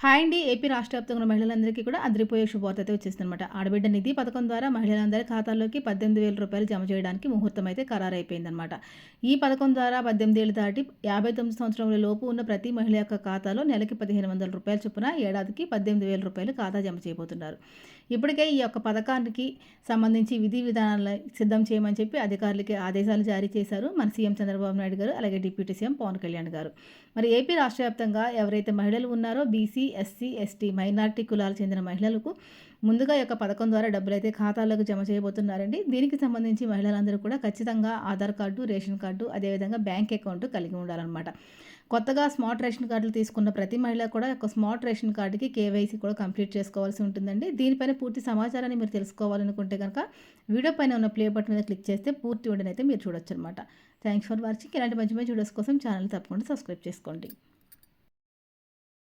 Hi అండి AP రాష్ట్ర వ్యాప్తంగా ఉన్న మహిళలందరికీ కూడా అదిరిపోయే శుభవార్త అయితే వచ్చేస్తుందన్నమాట ఆడబిడ్డ నిధి పథకం ద్వారా మహిళలందరి ఖాతాల్లోకి పద్దెనిమిది వేల రూపాయలు జమ చేయడానికి ముహూర్తం అయితే ఖరారైపోయిందనమాట ఈ పథకం ద్వారా పద్దెనిమిది ఏళ్ళు దాటి యాభై తొమ్మిది సంవత్సరముల లోపు ఉన్న ప్రతి మహిళ యొక్క ఖాతాలో నెలకి పదిహేను వందల రూపాయల చొప్పున ఏడాదికి పద్దెనిమిది వేల రూపాయలు ఖాతా జమ చేయబోతున్నారు. ఇప్పటికే ఈ యొక్క పథకానికి సంబంధించి విధి విధానాలను సిద్ధం చేయమని చెప్పి అధికారులకి ఆదేశాలు జారీ చేశారు మన సీఎం చంద్రబాబు నాయుడు గారు అలాగే డిప్యూటీ సీఎం పవన్ కళ్యాణ్ గారు. మరి ఏపీ రాష్ట్ర వ్యాప్తంగా ఎవరైతే మహిళలు ఉన్నారో బీసీ ఎస్సీ ఎస్టీ మైనార్టీ కులాలకు చెందిన మహిళలకు ముందుగా యొక్క పథకం ద్వారా డబ్బులు అయితే ఖాతాలకు జమ చేయబోతున్నారండి. దీనికి సంబంధించి మహిళలందరూ కూడా ఖచ్చితంగా ఆధార్ కార్డు రేషన్ కార్డు అదేవిధంగా బ్యాంక్ అకౌంట్ కలిగి ఉండాలన్నమాట. కొత్తగా స్మార్ట్ రేషన్ కార్డులు తీసుకున్న ప్రతి మహిళ కూడా ఒక స్మార్ట్ రేషన్ కార్డుకి కేవైసీ కూడా కంప్లీట్ చేసుకోవాల్సి ఉంటుందండి. దీనిపైన పూర్తి సమాచారాన్ని మీరు తెలుసుకోవాలనుకుంటే కనుక వీడియో పైన ఉన్న ప్లే బటన్ మీద క్లిక్ చేస్తే పూర్తి ఉండనైతే మీరు చూడొచ్చు అనమాట థ్యాంక్స్ ఫర్ వాచింగ్. ఇలాంటి మంచి మంచి వీడియోస్ కోసం ఛానల్ తప్పకుండా సబ్స్క్రైబ్ చేసుకోండి.